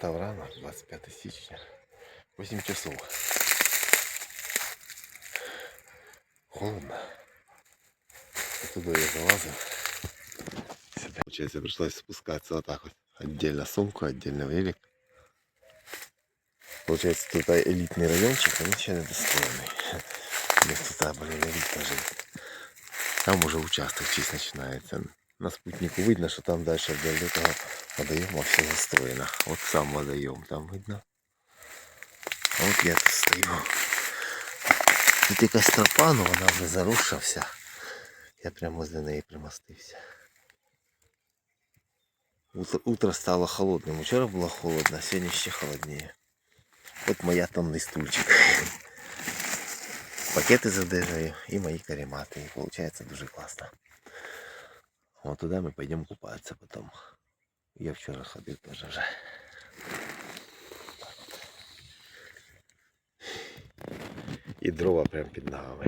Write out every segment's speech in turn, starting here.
Встав рано, 25 січня. 8 часов. Холодно. Оттуда я залазив. Получается, пришлось спускаться вот так вот. Отдельно сумку, отдельно велик. Получается, тут элитный райончик, а ничего не достроенный. Здесь тут, блин, элитно жить. Там уже участок чист начинается. На спутнику видно, що там далі вдоль этого водоема все застроено. От сам водоем там видно. А от я тут стою. Тут якась тропа, ну вона вже заросша вся. Я прямо возле неї примостився. Утро, стало холодним. Вчора було холодно, сьогодні ще холодніше. От моя тонний стульчик. Пакети з одежею і мої каремати. І виходить дуже класно. Вот туда мы пойдем купаться потом. Я вчера ходил тоже вже. І дрова прям під ногами.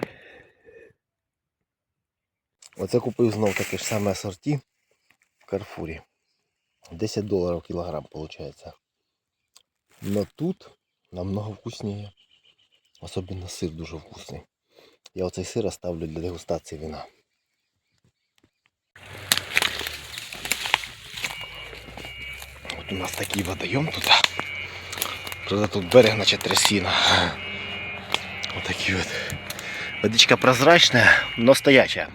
Оце купив знов таке ж саме асорті в Карфурі. 10 доларів кілограм виходить. Но тут намного вкусніше. Особенно сир дуже вкусний. Я оцей сир оставлю для дегустації вина. У нас такий водойом тут. Правда тут берег наче трясина. Вот такие вот. Водичка прозрачная, но стоячая.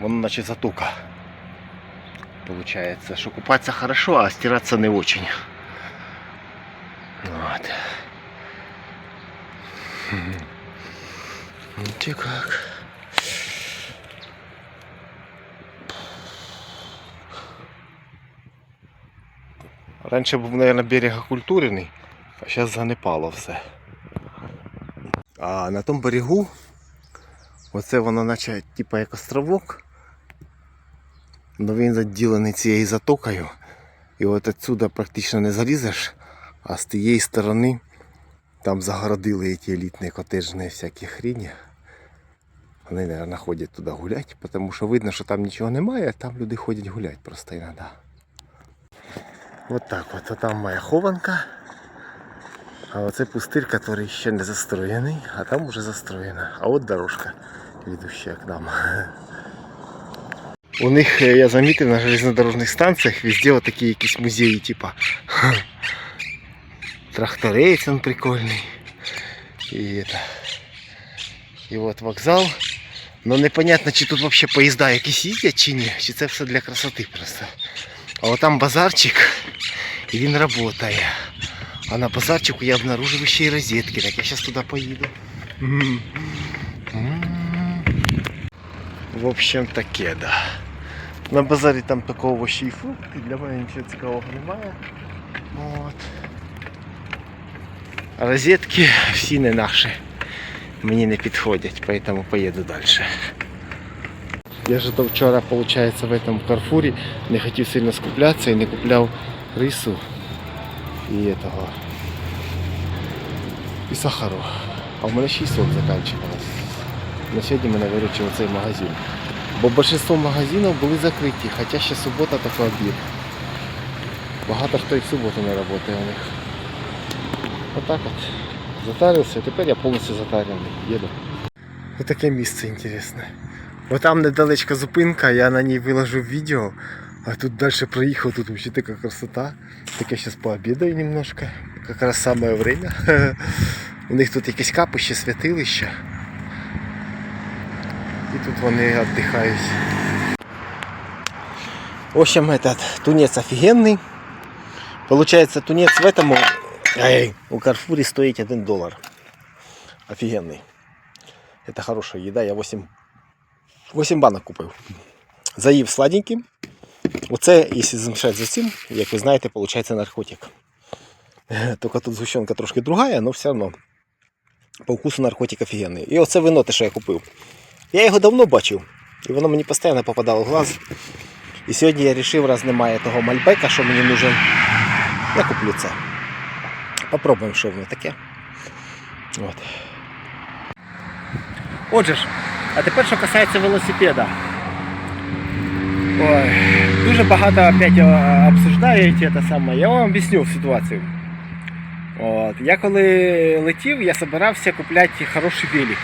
Вон наче затука. Получается, что купаться хорошо, а стираться не очень. Вот. Ну ты как. Раніше був, мабуть, берегокультурний, а зараз занепало все. А на тому берегу, оце воно наче типа як островок. Но він заділений цією затокою. І от отсюда практично не залізеш, а з тієї сторони там загородили ті елітні котежні всякі хрені. Вони, мабуть, ходять туди гуляти, тому що видно, що там нічого немає, а там люди ходять гуляти просто іноді. Вот так вот. А там моя хованка. А оце пустир, який ще не застроєний, а там уже застроєна. А от дорожка, ведущая к нам. У них, е, я замітив, на железнодорожних станціях везде вот такі якісь музеї, типа. Тракторець он прикольний. І, это. І от вокзал. Ну непонятно, чи тут вообще поїзда якісь їздять чи ні, чи це все для красоти просто. А вот там базарчик, и він работает. А на базарчику я обнаружил еще и розетки. Так я сейчас туда поеду. М. М. В общем таке, да. На базарі там такого вообще і фрукти, для мене нічого цікавого немає. От. А розетки всі не наші. Мені не підходять, поэтому поїду далі. Я же то вчора, получается, в этом Карфуре не хотів сильно скуплятися і не купляв рису і этого. І сахару. А в мене 6 сот закінчилось. На сьогодні мене виручив цей магазин. Бо більшість магазинів були закриті, хоча ще субота така обід. Багато хто і в суботу не працює у них. Отак от. Затарився, тепер я повністю затарений. Їду. Ось таке місце інтересне. Бо там недалечка зупинка, я на ній виложу відео, а тут далі проїхав, тут взагалі така красота. Так я зараз пообідаю немножко. Якраз саме время. У них тут якесь капище, святилище. І тут вони віддихають. В общем, этот тунец офигенный. Получается, тунец в этом ай, у Карфуре стоит 1 доллар. Офигенный. Это хорошая еда. Я 8 8 банок купив. Заїв сладеньким. Оце, якщо змішати з цим, як ви знаєте, виходить наркотик. Тільки тут згущенка трошки другая, але все одно по вкусу наркотик офігенний. І оце вино те, що я купив. Я його давно бачив, і воно мені постійно попадало в глаз. І сьогодні я вирішив, раз немає того мальбека, що мені нужен, я куплю це. Попробуємо, що воно таке. От. Отже ж, а тепер що касається велосипеда. Ой, дуже багато опять е, обсуждають це саме. Я вам об'ясню ситуацію. От. Я коли летів, я збирався купляти хороший велик.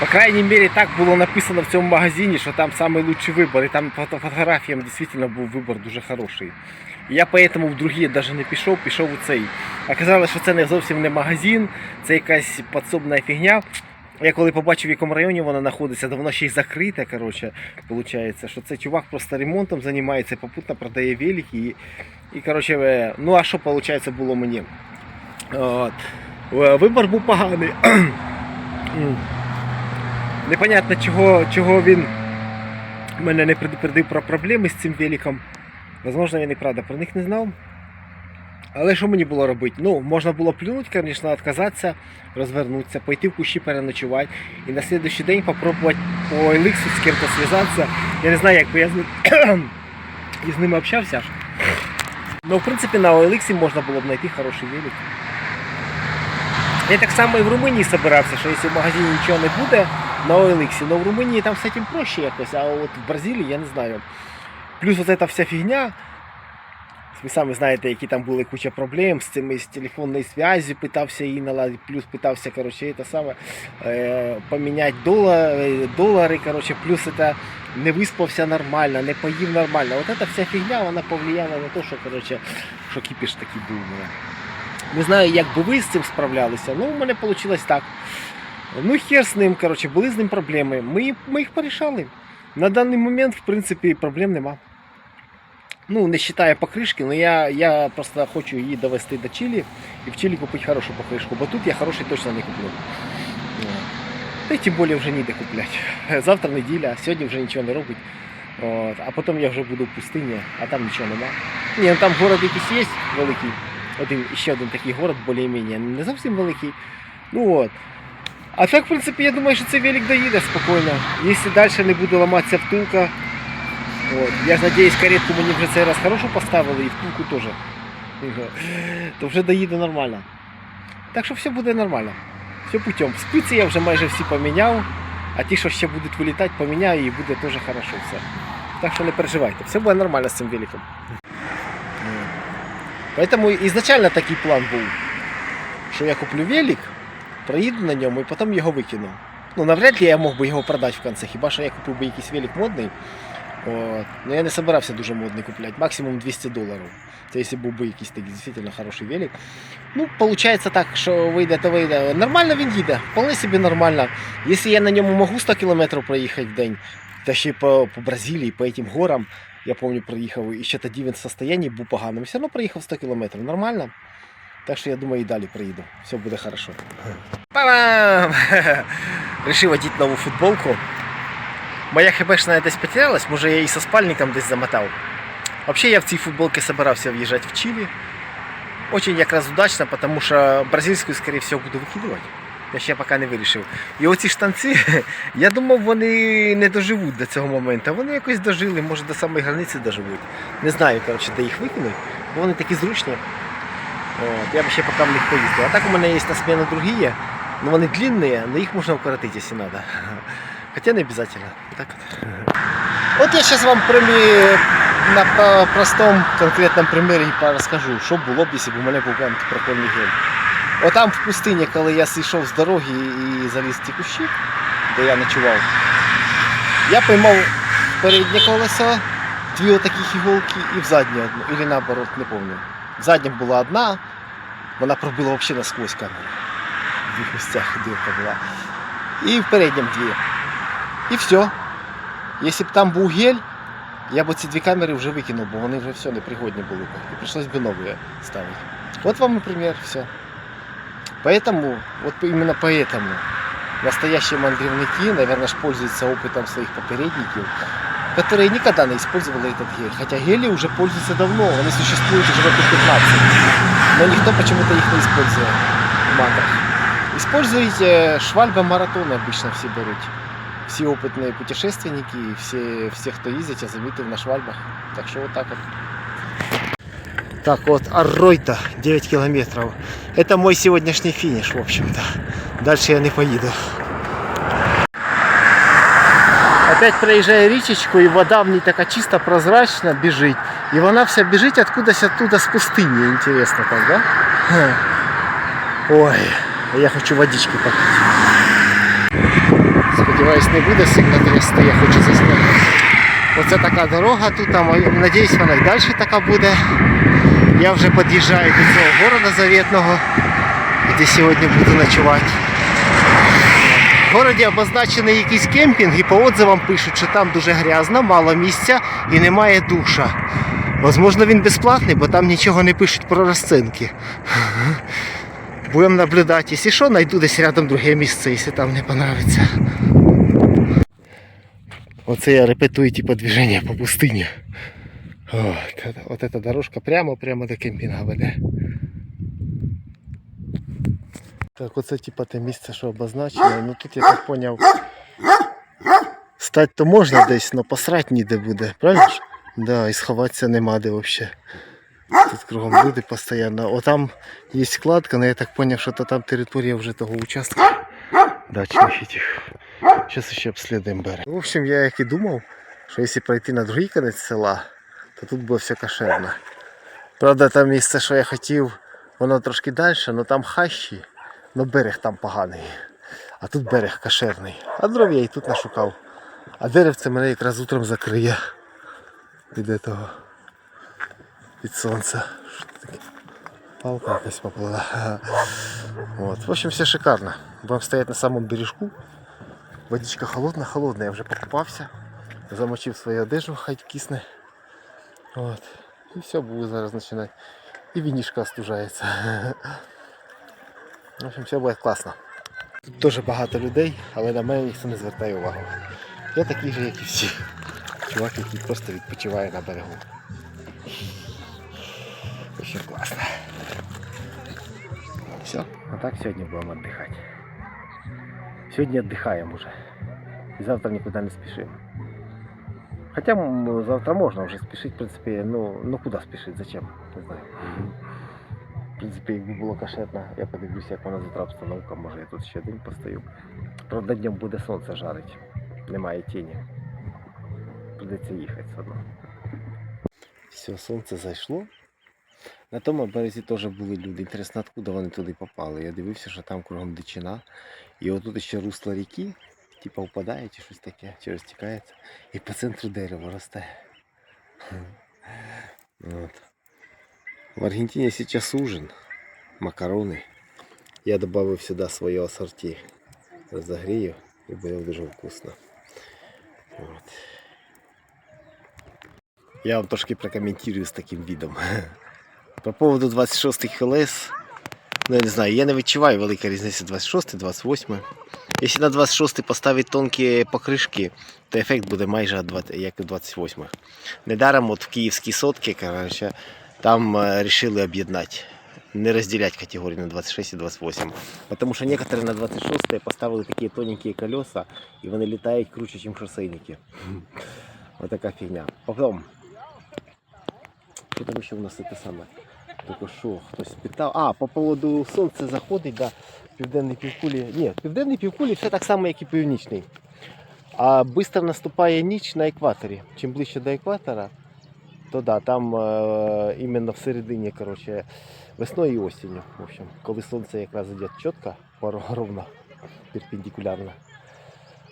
По крайней мере, так було написано в цьому магазині, що там самый лучший вибор. І там по фотографіям дійсно був вибор дуже хороший. Я поэтому в другі навіть не пішов, пішов у цей. Оказалось, що це не зовсім не магазин, це якась підсобна фігня. Я коли побачив, в якому районі вона знаходиться, то воно ще й закрите, коротше, виходить, що цей чувак просто ремонтом займається, попутно продає велики. І, і коротше, е, ну а що, виходить, було мені? От. Е, Вибор був поганий. Непонятно, чого, чого він мене не предупредив про проблеми з цим великом. Возможно, він і правда про них не знав. Але що мені було робити? Ну, можна було плюнути, звісно, відказатися, розвернутися, пойти в кущі переночувати і на слідуючий день попробувати по OLX з ким-то зв'язатися. Я не знаю, як би я з ним із ними общався. Ну, в принципі, на OLX можна було б знайти хороший велик. Я так само і в Румунії збирався, що якщо в магазині нічого не буде на OLX, але в Румунії там з цим проще якось, а от в Бразилії я не знаю. Плюс ось ця вся фігня. Ви самі знаєте, які там були куча проблем з цими з телефонною зв'язю, питався її наладити, плюс питався, коротше, це саме, е, поміняти долари, долари, коротше, плюс це не виспався нормально, не поїв нормально. От ця вся фігня, вона повлияла на те, що, коротше, що кіпіш такий був. Не знаю, як би ви з цим справлялися, ну у мене вийшло так. Ну, хер з ним, коротше, були з ним проблеми. Ми, ми їх порішали. На даний момент, в принципі, проблем нема. Ну, не вважаю покришки, але я, я просто хочу її довести до Чилі і в Чилі купити хорошу покришку, бо тут я хороший точно не куплю. От. Та й тим більше вже ніде купляти. Завтра неділя, сьогодні вже нічого не робить. От. А потім я вже буду в пустині, а там нічого нема. Ні, ну там город якийсь є великий. Один, ще один такий город, більш-менш, не зовсім великий. Ну от. А так, в принципі, я думаю, що цей велик доїде спокійно. Якщо далі не буде ламатися втулка. От. Я ж надіюсь, каретку мені вже цей раз хорошу поставили і втулку теж. То вже доїде нормально. Так що все буде нормально. Все путем. Спиці я вже майже всі поміняв, а ті, що ще будуть вилітати, поміняю і буде теж хорошо все. Так що не переживайте, все буде нормально з цим великом. Поэтому изначально такий план був, що я куплю велик, проїду на ньому і потім його викину. Ну, навряд ли я мог би його продати в кінці, хіба що я купив би якийсь велик модний. От. Ну я не собирався дуже модний купляти, максимум 200 доларів. Це якщо був би якийсь такий дійсно хороший велик. Ну, виходить так, що вийде, то вийде. Нормально він їде, вполне собі нормально. Якщо я на ньому можу 100 км проїхати в день, та ще по, по Бразилії, по этим горам, я пам'ятаю, проїхав, і ще тоді він в состоянні був поганим. Все одно проїхав 100 км, нормально. Так що я думаю, і далі приїду. Все буде. Па-бам! Решив одіти нову футболку. Моя хбшная десь потерялась, може я її со спальником десь замотав. Вообще я в цій футболці собирався в'їжджати в Чили. Очень якраз удачно, потому що бразильську, скорее всего, буду викидувати. Я ще поки не вирішив. І оці штанці, я думав, вони не доживуть до цього моменту. Вони якось дожили, може до самої границі доживуть. Не знаю, коротше, де їх викинуть, бо вони такі зручні. От, я б ще поки в них поїздив. А так у мене є на смену другі, є, но вони длинні, але їх можна укоротити, якщо треба. Хотя не обязательно. Так вот. Вот я сейчас вам на простому конкретному примірі розкажу, що було б, якщо б у мене був прям прикольний гель. Отам в пустині, коли я зійшов з дороги і заліз в ті кущі, де я ночував, я поймав переднє колесо, дві отаких іголки і в заднє одну, или наоборот, не пам'ятаю. В заднім була одна, вона пробила взагалі насквозь камеру. В двох місцях дирка була. І в переднім дві. І все. Якщо б там був гель, я б ці дві камери вже викинув, бо вони вже все непригодні були б. І прийшлось би нові ставити. Вот вам и пример, все. Поэтому, вот именно поэтому настоящие мандревники, наверное, ж пользуются опытом своих попередников, которые никогда не использовали этот гель. Хотя гели уже пользуются давно, они существуют уже лет 15. Но никто почему-то их не использует в матрах. Используйте швальба маратоны обычно все берут. Все опытные путешественники, все, все, кто ездит, я заметил на швальбах. Так что вот так вот. Так вот, Арройта, 9 километров. Это мой сегодняшний финиш, в общем-то. Дальше я не поеду. Опять проезжаю речечку, и вода в ней такая чисто прозрачно бежит. И она вся бежит откуда-то оттуда с пустыни, интересно так, да? Ой, я хочу водички попити. Сподіваюсь, не буде сильно трясти, я хочу засняти. Оце така дорога тут, моя- надіюсь, вона і далі така буде. Я вже під'їжджаю до цього города заветного, де сьогодні буду ночувати. В городі обозначений якийсь кемпінг і по отзивам пишуть, що там дуже грязно, мало місця і немає душа. Возможно, він безплатний, бо там нічого не пишуть про розцінки. Будемо наблюдати. Якщо що, знайду десь рядом друге місце, якщо там не понравиться. Оце я репетую типа движення по пустині. От, это- от эта дорожка прямо-прямо до кемпінга веде. Так, оце типа те місце, що обозначено. Ну тут я так поняв. Стать то можна десь, але посрать ніде буде, правильно ж? Да, і сховатися нема де взагалі. Тут кругом люди постійно. О, там є складка, але я так поняв, що то там територія вже того участка. Дачних этих. Зараз ще обслідуємо берег. В общем, я як і думав, що якщо пройти на другий кінець села, то тут буде все кошерно. Правда, там місце, що я хотів, воно трошки далі, але там хащі, але берег там поганий. А тут берег кошерний. А дров я і тут нашукав. А деревце мене якраз утром закриє від того. Від сонця. Палка якась поплила. Вот. В общем, все шикарно. Будем стоять на самом бережку. Водичка холодна, холодна, я вже покупався. Замочив свою одежу, хай кисне. Вот. І все, буду зараз починати. І вінішка остужається. В общем, все буде класно. Тут дуже багато людей, але на мене ніхто не звертає увагу. Я такий же, як і всі. Чувак, який просто відпочиває на берегу. Очень класно. Все, а так сьогодні будемо віддихати. Сьогодні віддихаємо вже. І завтра нікуди не спішимо. Хоча завтра можна вже спішити, в принципі, ну, ну куди спішити, зачем? Не знаю. В принципі, якби було кошетно, я подивлюся, як вона завтра обстановка, може я тут ще день постою. Правда, днем буде сонце жарить. Немає тіні. Придеться їхати все одно. Все, сонце зайшло. На тому березі теж були люди. Інтересно, откуда вони туди попали. Я дивився, що там кругом дичина. І отут ще русло ріки, типа впадає чи щось таке, чи розтікається. І по центру дерево росте. От. В Аргентині сейчас ужин, макарони. Я додав сюди своє асорті. Розогрію і буде дуже вкусно. От. Я вам трошки прокоментирую з таким видом. По поводу 26 ХЛС, ну я не знаю, я не відчуваю великої різниці 26 28 Якщо на 26 поставити тонкі покришки, то ефект буде майже як і 28 Недаром от в київській сотці, коротше, там вирішили об'єднати. Не розділяти категорії на 26 і 28. Тому що некоторые на 26 поставили такі тоненькі колеса, і вони літають круче, ніж шосейники. Ось така фігня. Потім, що там ще у нас це саме? Тільки що хтось питав. А, по поводу сонця заходить, да, південний півкулі. Ні, південний півкулі все так само, як і північний. А швидко наступає ніч на екваторі. Чим ближче до екватора, то да, там е, всередині, коротше, весною і осінню. В общем, коли сонце якраз йде чітко, ровно, перпендикулярно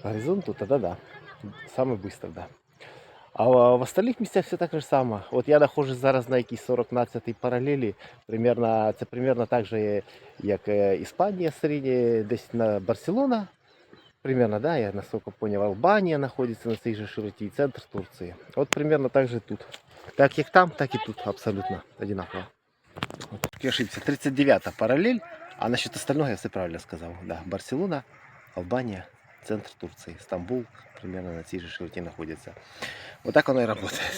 горизонту, тоді да. Саме швидко, да. А в остальних місцях все так же само. От я нахожусь зараз на якійсь 49-й паралелі. Примерно, це примерно так же, як Іспанія середня, десь на Барселона. Примерно, да, я насколько понял, Албанія знаходиться на цій же широті центр Турції. От примерно так же тут. Так як там, так і тут абсолютно одинаково. Я ошибся. 39-та паралель, а насчет остального я все правильно сказав. Да, Барселона, Албанія, центр Турції, Стамбул примерно на цій же широті знаходиться. Вот так оно и работает.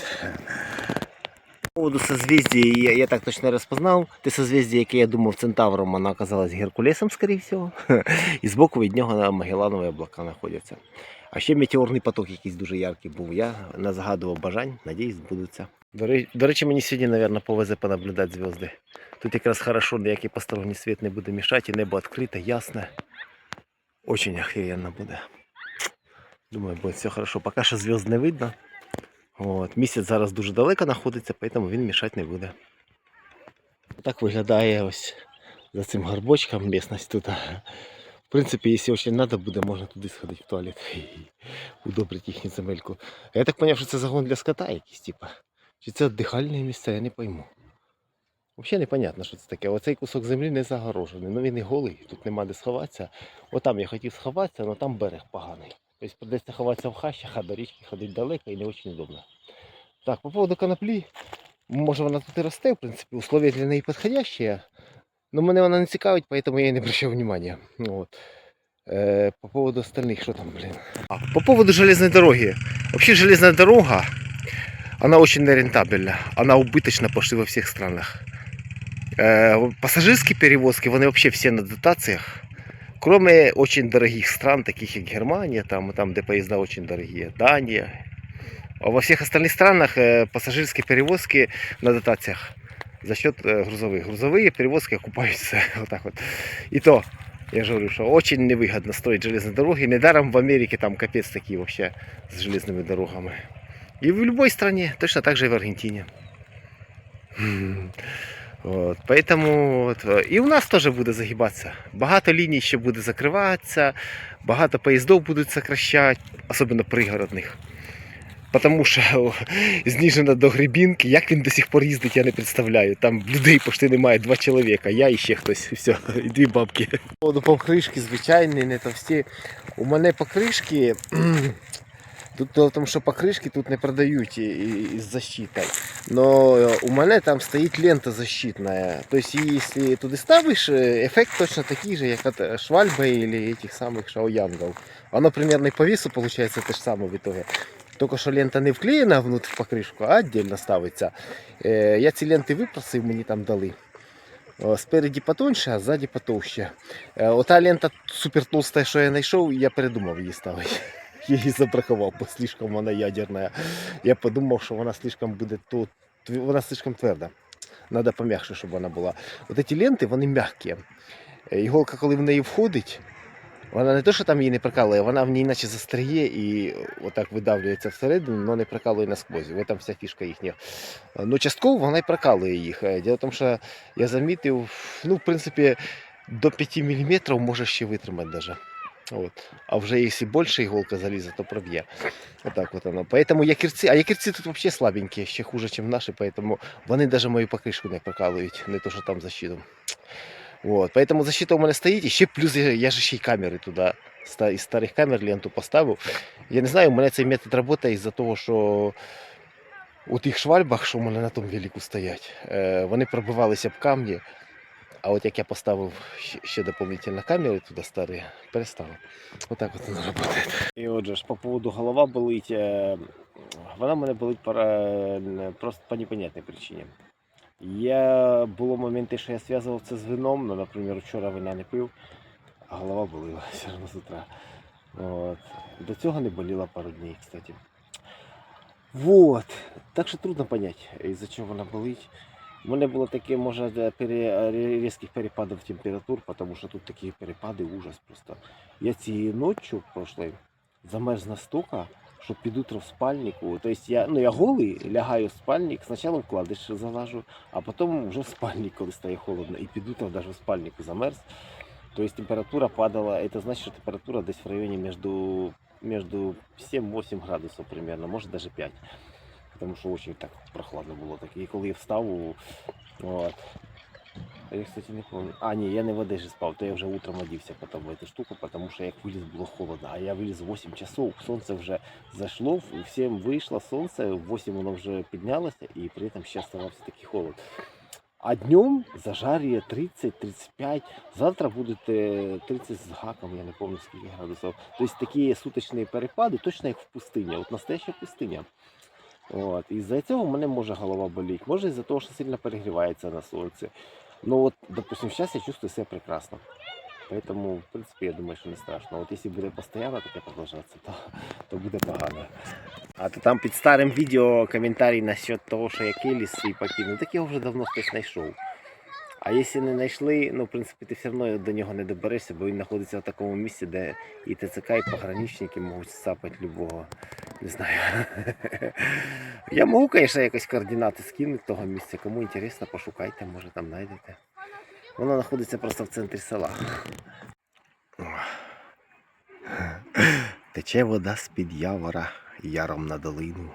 По поводу созвездия я, я так точно распознал. Те созвездие, яке я думав Центавром, оно оказалось Геркулесом, скорее всего. І збоку від нього на Магелланові облака знаходяться. А ще метеорний поток якийсь дуже яркий був. Я не загадував бажань, надіюсь, збудуться. До речі, мені сьогодні, мабуть, повезе понаблюдати зв'язки. Тут якраз хорошо, ніякий посторонній світ не буде мішати, і небо відкрите, ясне. Очень охеренно буде. Думаю, буде все хорошо. Поки що зв'язк не видно. От, місяць зараз дуже далеко знаходиться, тому він мішати не буде. Так виглядає ось за цим горбочком местность тут. В принципі, якщо очень надо буде, можна туди сходити в туалет і удобрити їхню земельку. Я так зрозумів, що це загон для скота якийсь, типа. Чи це віддихальне місце, я не пойму. Взагалі непонятно, що це таке. Оцей кусок землі не загорожений. Ну він і голий, тут нема де сховатися. Отам я хотів сховатися, але там берег поганий. Тобто придеться ховатися в хащах, а до річки ходити далеко і не дуже удобно. Так, по поводу коноплі. Може вона тут і росте, в принципі, условия для неї підходящі. Но мене вона не цікавить, поэтому я їй не обращаю внимания. Вот. Э, по поводу остальных, что там, блин. А, по поводу железной дороги. Вообще железная дорога, она очень нерентабельна. Она убыточна почти во всех странах. Э, пассажирские перевозки, вони вообще все на дотациях. Кроме очень дорогих стран, таких как Германия, там, там где поезда очень дорогие, Дания. А во всех остальных странах э, пассажирские перевозки на дотациях за счет э, грузовых. Грузовые перевозки окупаються вот так вот. И то, я же говорю, что очень невыгодно строить железные дороги. Недаром в Америке там капец такие вообще с железными дорогами. И в любой стране, точно так же и в Аргентине. М. От, поэтому от, е, і у нас теж буде загибатися. Багато ліній ще буде закриватися, багато поїздів будуть сокращати, особливо пригородних. Потому що зніжена до Гребінки, як він до сих пор їздить, я не представляю. Там людей почти немає, два чоловіка, я і ще хтось, все, і дві бабки. Покришки звичайні, не товсті. У мене покришки. Тут дело в тому, що покришки тут не продають із защитой. Но у мене там стоїть лента защитная. Тобто, якщо туди ставиш, ефект точно такий же, як від Швальба или этих самих шаоянгов. Воно примерно по весу получается те ж саме в итоге. Тільки що лента не вклеєна внутрь в покришку, а віддільно ставиться. Е, Я ці ленти випросив, мені там дали. О, Спереді потоньше, а ззаді потовще. Е, Ота лента супер толста, що я знайшов, я передумав її ставити. Я її забракував, бо слишком вона ядерна. Я подумав, що вона слишком буде тут. Вона слишком тверда. Надо пом'якше, щоб вона була. От ці ленти, вони м'які. Е, Іголка, коли в неї входить, вона не то, що там її не прикалує, вона в ній наче застряє і отак видавлюється всередину, але не прикалує насквозь. В этом вся фішка їхня. Ну, частково вона й прикалує їх. Е, Діло в тому, що я замітив, ну, в принципі, до 5 мм може ще витримати даже. От. А вже якщо більше іголка залізе, то проб'є. Отак от воно. Поэтому якірці, а якірці тут взагалі слабенькі, ще хуже, ніж наші, поэтому вони навіть мою покришку не прокалують, не то, що там защиту. Вот. Поэтому защита у мене стоїть, і ще плюс я, я ж ще й камери туди ста- із старих камер ленту поставив. Я не знаю, у мене цей метод працює із-за того, що у тих швальбах, що у мене на тому велику стоять, е, вони пробивалися б камні. А от як я поставив ще, ще дополнительно камери туди старі, перестало. Отак от воно працює. І отже ж, по поводу голова болить. е, Вона мене болить пора- просто по непонятній причині. Я було моменти, що я зв'язував це з вином, ну, наприклад, вчора вина не пив, а голова боліла все одно з утра. От. До цього не боліла пару днів, кстати. Вот. Так що трудно понять, із-за чого вона болить. У мене було таке, може, пере, різких перепадів температур, тому що тут такі перепади, ужас просто. Я цією ночі прошлой замерз настільки, що під утро в спальнику. Тобто я, ну, я голий, лягаю в спальник, спочатку вкладиш залажу, а потім вже в спальник, коли стає холодно. І під утро навіть в спальнику замерз. Тобто температура падала, це значить, що температура десь в районі між, між 7-8 градусів примерно, може навіть 5. Тому що дуже так прохладно було. Так. І коли я встав, от, я, кстати, не помню. А, ні, я не в одежі спав, то я вже утром одівся потім в эту штуку, тому що як виліз було холодно. А я виліз в 8 часов, сонце вже зайшло, в 7 вийшло сонце, в 8 воно вже піднялося, і при цьому ще оставався такий холод. А днем зажарює 30-35, завтра буде е, 30 з гаком, я не пам'ятаю скільки градусів. Тобто такі суточні перепади, точно як в пустині, от настояща пустиня. От. І з-за цього в мене може голова боліти, може із-за того, що сильно перегрівається на сонці. Ну от, допустим, зараз я чувствую себе прекрасно. Поэтому, в принципі, я думаю, що не страшно. От якщо буде постійно таке продовжуватися, то, то буде погано. А то там під старим відео коментарі насчет того, що я Келіс і покинув, так його вже давно хтось знайшов. А якщо не знайшли, ну, в принципі, ти все одно до нього не доберешся, бо він знаходиться в такому місці, де і ТЦК, і пограничники можуть сапати любого. Не знаю. Я можу, звісно, якось координати скинути того місця. Кому інтересно, пошукайте, може там знайдете. Вона знаходиться просто в центрі села. Тече вода з-під явора яром на долину.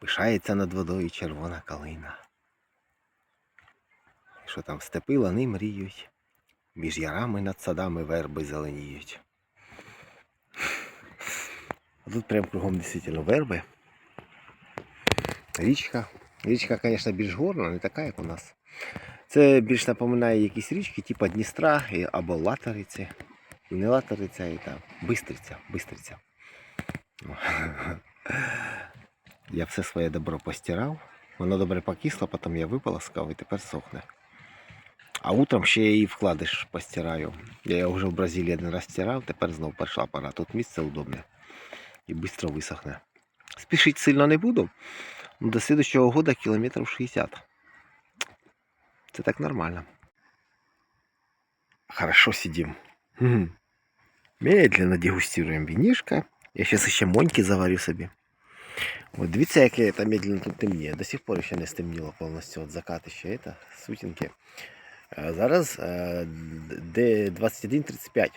Пишається над водою червона калина. Що там степи лани мріють, між ярами над садами верби зеленіють. А тут прям кругом дійсно верби. Річка. Річка, звісно, більш горна, не така, як у нас. Це більш напоминає якісь річки, типу Дністра або Латориці. І не Латориця, і там Бистриця. Бистриця. Я все своє добро постирав. Воно добре покисло, потім я виполоскав і тепер сохне. А утром ще я її вкладиш постираю. Я його вже в Бразилії один раз стирав, тепер знов прийшла пора. Тут місце удобне і швидко висохне. Спішити сильно не буду. До слідчого года кілометрів 60. Це так нормально. Хорошо сидим. Мгм. Медленно дегустируем винишко. Я сейчас ще моньки заварю собі. От дивіться, яке це медленно тут темніє. До сих пор ще не стемніло повністю от закат ще це, сутінки. Е, Зараз е, де 21.35.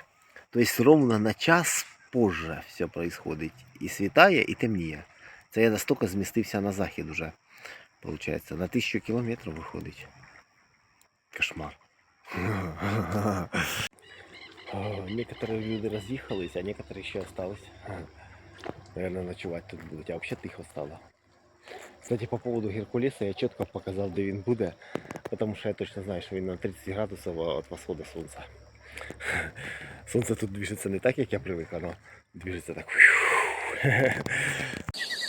Тобто ровно на час позже все происходить. І світає, і темніє. Це я настільки змістився на захід уже. Получається, на тисячу кілометрів виходить. Кошмар. Некоторые люди разъехались, а некоторые еще остались. Наверное, ночевать тут будут. А вообще тихо стало. Кстати, по поводу Геркулеса я четко показал, де він буде, потому что я точно знаю, что він на 30 градусов от восхода солнца. Солнце тут движется не так, як я привык, оно движется так.